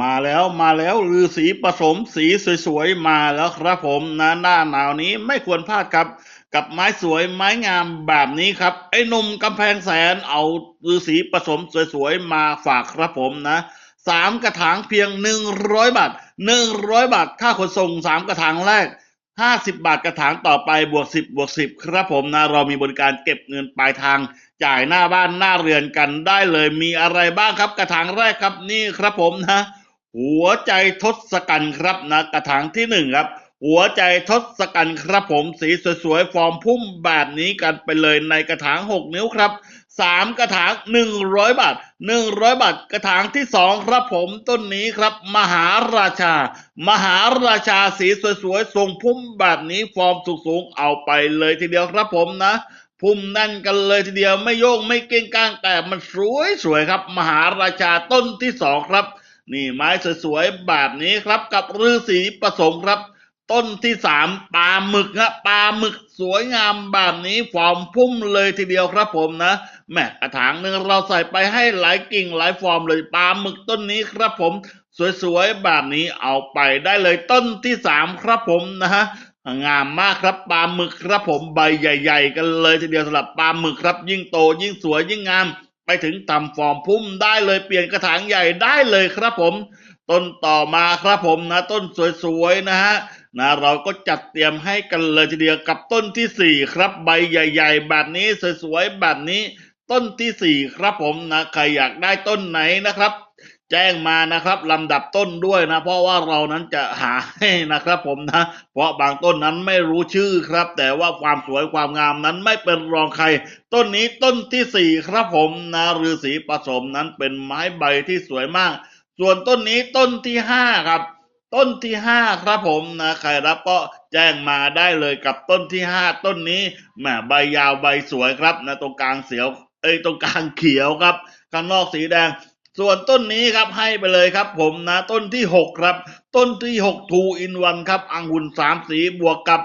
มาแล้วมาแล้วลือสีผสมสีสวยๆ มาแล้วครับผมนะหน้าหนาวนี้ไม่ควรพลาดครับ กับไม้สวยไม้งามแบบนี้ครับ ไอ้นุ่มกำแพงแสนเอาลือสีผสมสวยๆ มาฝากครับผมนะสามกระถางเพียงหนึ่งร้อยบาทหนึ่งร้อยบาทค่าขนส่งสามกระถางแรก ห้าสิบบาทกระถางต่อไปบวกสิบบวกสิบครับผมนะเรามีบริการเก็บเงินปลายทาง จ่ายหน้าบ้านหน้าเรือนกันได้เลยมีอะไรบ้างครับ กระถางแรกครับนี่ครับผมนะ หัวใจทศกัณฐ์ครับนะ กระถางที่หนึ่งครับ หัวใจทศกัณฐ์ครับผมสีสวยๆฟอร์มพุ่มแบบนี้กันไปเลยในกระถางหกนิ้วครับ สามกระถางหนึ่งร้อยบาทหนึ่งร้อยบาท กระถางที่สองครับผมต้นนี้ครับ มหาราชา มหาราชาสีสวยๆทรงพุ่มแบบนี้ฟอร์มสูงๆเอาไปเลยทีเดียวครับผมนะพุ่มแนั่นกันเลยทีเดียวไม่โยกไม่เก้งก้างแต่มันสวยสวยๆครับ มหาราชาต้นที่สองครับ นี่ไม้สวยๆแบบนี้ครับ กับฤาษีผสมครับ ต้นที่สามปลาหมึกฮะปลาหมึกสวยงามแบบนี้ฟอร์มพุ่มเลยทีเดียวครับผมนะ แม่กระถางหนึ่งเราใส่ไปให้หลายกิ่งหลายฟอร์มเลยปลาหมึกต้นนี้ครับผม สวยๆแบบนี้เอาไปได้เลยต้นที่สามครับผมนะฮะงามมากครับปลาหมึกครับผมใบใหญ่ ๆ กันเลยทีเดียวสำหรับปลาหมึกครับ ยิ่งโตยิ่งสวยยิ่งงาม ไปถึงทำฟอร์มพุ่มได้เลยเปลี่ยนกระถางใหญ่ได้เลยครับผม ต้นต่อมาครับผมนะ ต้นสวยๆนะฮะนะเราก็จัดเตรียมให้กันเลยทีเดียวกับต้นที่สี่ครับใบใหญ่ ๆ แบบนี้สวยๆแบบนี้ ต้นที่สี่ครับผมนะใครอยากได้ต้นไหนนะครับ แจ้งมานะครับลำดับต้นด้วยนะ เพราะว่าเรานั้นจะหาให้นะครับผมนะ เพราะบางต้นนั้นไม่รู้ชื่อครับ แต่ว่าความสวยความงามนั้นไม่เป็นรองใคร ต้นนี้ต้นที่สี่ครับผมนะฤาษีผสมนั้นเป็นไม้ใบที่สวยมาก ส่วนต้นนี้ต้นที่ห้าครับ ต้นที่ห้าครับผมนะใครรับก็แจ้งมาได้เลยกับต้นที่ห้าต้นนี้แหมใบยาวใบสวยครับนะตรงกลางเสียว เอ้ยตรงกลางเขียวครับ ข้างนอกสีแดง ส่วนต้นนี้ครับให้ไปเลยครับ ผมนะต้นที่หกครับ ต้นที่หกทูอินวันครับอังหุ่นสามสีบวกกับ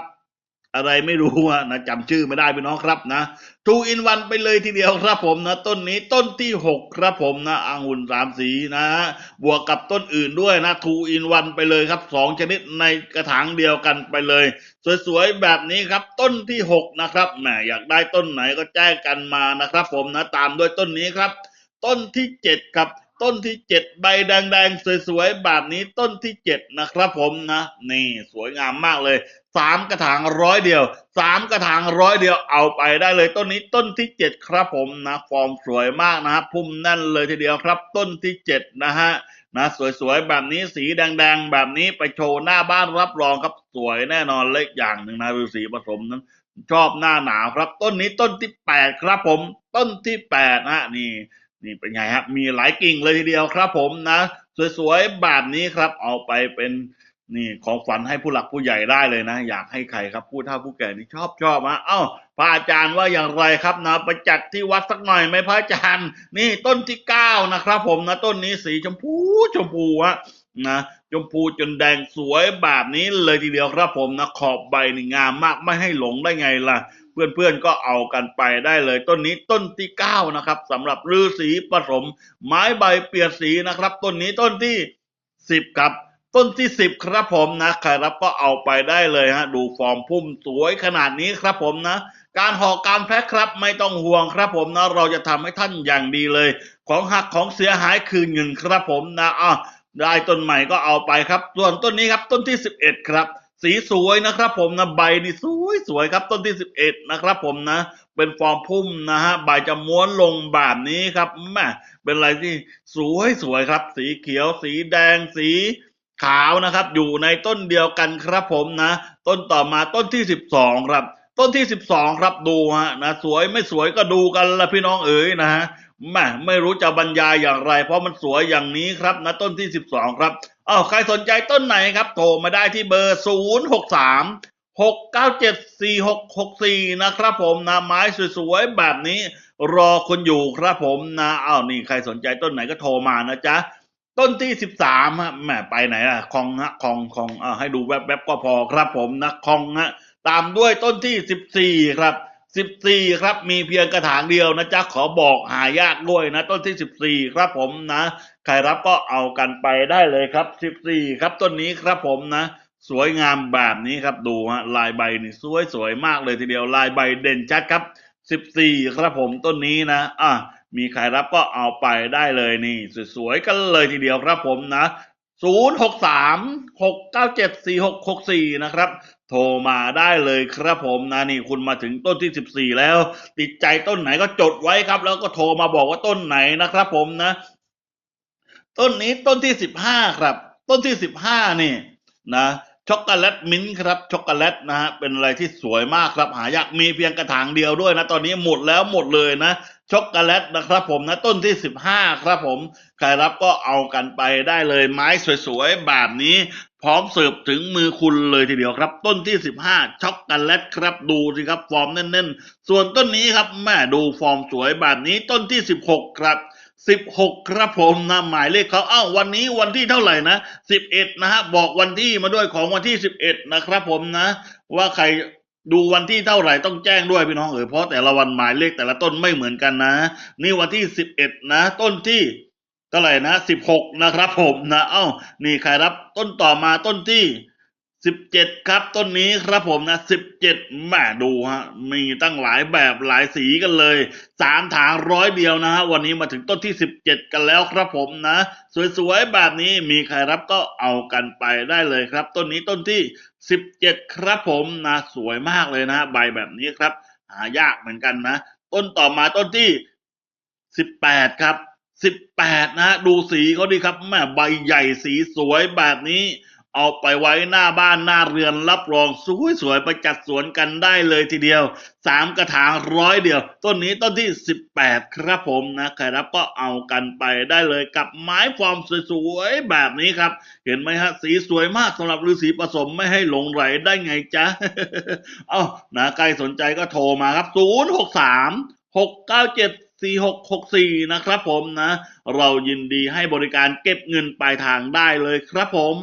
อะไรไม่รู้อะนะจำชื่อไม่ได้พี่น้องครับนะทูอินวันไปเลยทีเดียวครับผมนะ ต้นนี้ต้นที่หกครับผมนะอังุ่นสามสีนะฮะบวกกับต้นอื่นด้วยนะทูอินวันไปเลยครับสองชนิดในกระถางเดียวกันไปเลย สวยๆ แบบนี้ครับ ต้นที่หกนะครับแหมอยากได้ต้นไหนก็แจ้งกันมานะครับ ผมนะ ตามด้วยต้นนี้ครับ ต้นที่เจ็ดครับ ต้นที่เจ็ดใบแดงๆสวยๆแบบนี้ต้นที่เจ็ดนะครับผมนะนี่สวยงามมากเลยสามกระถางร้อยเดียวสามกระถางร้อยเดียวเอาไปได้เลยต้นนี้ต้นที่เจ็ดครับผมนะฟอร์มสวยมากนะครับพุ่มแน่นเลยทีเดียวครับ ต้นที่เจ็ดนะฮะนะสวยๆแบบนี้สีแดงๆแบบนี้ไปโชว์หน้าบ้านรับรองครับสวยแน่นอนเล็กอย่างหนึ่งนะฤาษีผสมนั้นชอบหน้าหนาวครับ ต้นนี้ต้นที่แปดครับผม ต้นที่แปดนะนี่ นี่เป็นไงครับมีหลายกิ่งเลยทีเดียวครับ ผมนะ สวยๆแบบนี้ครับเอาไปเป็นนี่ของฝันให้ผู้หลักผู้ใหญ่ได้เลยนะ อยากให้ใครครับผู้เฒ่าผู้แก่นี่ชอบชอบนะเอ้าพระอาจารย์ว่าอย่างไรครับนะไปจัดที่วัดสักหน่อยไหมพระอาจารย์ นี่ต้นที่เก้านะครับ ผมนะต้นนี้สีชมพูชมพูฮะนะชมพูจนแดงสวยแบบนี้เลยทีเดียวครับผมนะขอบใบนี่งามมากไม่ให้หลงได้ไงล่ะ เพื่อนๆก็เอากันไปได้เลย ต้นนี้ต้นที่เก้านะครับสำหรับฤาษีผสม ไม้ใบเปียนสีนะครับ ต้นนี้ต้นที่สิบครับต้นที่สิบครับผมนะใครรับก็เอาไปได้เลยฮะดูฟอร์มพุ่มสวยขนาดนี้ครับผมนะ การห่อการแพ็คครับไม่ต้องห่วงครับผมนะ เราจะทำให้ท่านอย่างดีเลย ของหักของเสียหายคืนเงินครับผมนะอะได้ต้นใหม่ก็เอาไปครับ ส่วนต้นนี้ครับต้นที่สิบเอ็ดครับ สีสวยนะครับผมนะใบนี่สวยสวยครับต้นที่สิบเอ็ดนะครับผมนะ เป็นฟอร์มพุ่มนะฮะใบจะม้วนลงแบบนี้ครับแม่เป็นอะไรที่สวยสวยครับ สีเขียว สีแดงสีขาวนะครับ อยู่ในต้นเดียวกันครับผมนะ ต้นต่อมาต้นที่สิบสองครับ ต้นที่สิบสองครับดูฮะนะสวยไม่สวยก็ดูกันละพี่น้องเอ๋ยนะฮะ แม่ไม่รู้จะบรรยายอย่างไร เพราะมันสวยอย่างนี้ครับนะต้นที่สิบสองครับอ้าวใครสนใจต้นไหนครับ โทรมาได้ที่เบอร์ศูนย์หกสามหกเก้าเจ็ดสี่หกหกสี่นะครับผมนะไม้สวยๆ แบบนี้รอคนอยู่ครับผมนะอ้าวนี่ใครสนใจต้นไหนก็โทรมานะจ๊ะต้นที่สิบสามฮะแหมไปไหนล่ะคองฮะคองคองอ่าให้ดูแวบๆก็พอครับผมนะคองฮะตามด้วยต้นที่สิบสี่ครับ สิบสี่ครับมีเพียงกระถางเดียวนะจ๊ะขอบอกหายากด้วยนะ ต้นที่สิบสี่ครับผมนะ ใครรับก็เอากันไปได้เลยครับสิบสี่ครับต้นนี้ครับผมนะ สวยงามแบบนี้ครับดูฮะลายใบนี่สวยสวยมากเลยทีเดียวลายใบเด่นชัดครับสิบสี่ครับผมต้นนี้นะอะมีใครรับก็เอาไปได้เลยนี่ สวยๆกันเลยทีเดียวครับผมนะศูนย์หกสามหกเก้าเจ็ดสี่หกหกสี่นะครับ โทรมาได้เลยครับผมนะนี่คุณมาถึงต้นที่สิบสี่แล้ว ติดใจต้นไหนก็จดไว้ครับ แล้วก็โทรมาบอกว่าต้นไหนนะครับผมนะ ต้นนี้ต้นที่สิบห้าครับ ต้นที่สิบห้านี่นะ ช็อกโกแลตมิ้นท์ครับช็อกโกแลตนะฮะเป็นอะไรที่สวยมากครับหายากมีเพียงกระถางเดียวด้วยนะ ตอนนี้หมดแล้วหมดเลยนะช็อกโกแลตนะครับผมนะต้นที่สิบห้าครับผม ใครรับก็เอากันไปได้เลยไม้สวยๆ แบบนี้ พร้อมเสิร์ฟถึงมือคุณเลยทีเดียวครับ ต้นที่สิบห้าช็อกโกแลตครับดูสิครับฟอร์มแน่นๆ ส่วนต้นนี้ครับแม่ดูฟอร์มสวยแบบนี้ต้นที่สิบหกครับ สิบหกครับผมนะหมายเลขเขาเอ้าวันนี้วันที่เท่าไหร่นะสิบเอ็ดนะฮะบอกวันที่มาด้วยของวันที่สิบเอ็ดนะครับผมนะ ว่าใครดูวันที่เท่าไหร่ต้องแจ้งด้วยพี่น้องเอ๋ยเพราะแต่ละวันหมายเลขแต่ละต้นไม่เหมือนกันนะ นี่วันที่สิบเอ็ดนะ ต้นที่เท่าไหร่นะสิบหกนะครับผมนะ เอ้านี่ใครรับต้นต่อมาต้นที่ สิบเจ็ดครับต้นนี้ครับผมนะสิบเจ็ดแม่ดูฮะมีตั้งหลายแบบหลายสีกันเลยสามถางร้อยเดียวนะฮะวันนี้มาถึงต้นที่สิบเจ็ดกันแล้วครับผมนะ สวยๆแบบนี้มีใครรับก็เอากันไปได้เลยครับ ต้นนี้ต้นที่สิบเจ็ดครับผมนะสวยมากเลยนะใบแบบนี้ครับ หายากเหมือนกันนะ ต้นต่อมาต้นที่สิบแปดครับสิบแปดนะฮะดูสีเขาดีครับแม่ใบใหญ่สีสวยแบบนี้ เอาไปไว้หน้าบ้านหน้าเรือนรับรองสวยๆไปจัดสวนกันได้เลยทีเดียวสามกระถางร้อยเดียว ต้นนี้ต้นที่สิบแปดครับผมนะใครรับก็เอากันไปได้เลยกับไม้ฟอร์มสวยๆแบบนี้ครับ เห็นไหมฮะสีสวยมากสำหรับฤาษีผสมไม่ให้หลงไหลได้ไงจ๊ะเอานะใครสนใจก็โทรมาครับ 0 6 3 6 9 7 4 6 6 4 นะครับผมนะ เรายินดีให้บริการเก็บเงินปลายทางได้เลยครับผม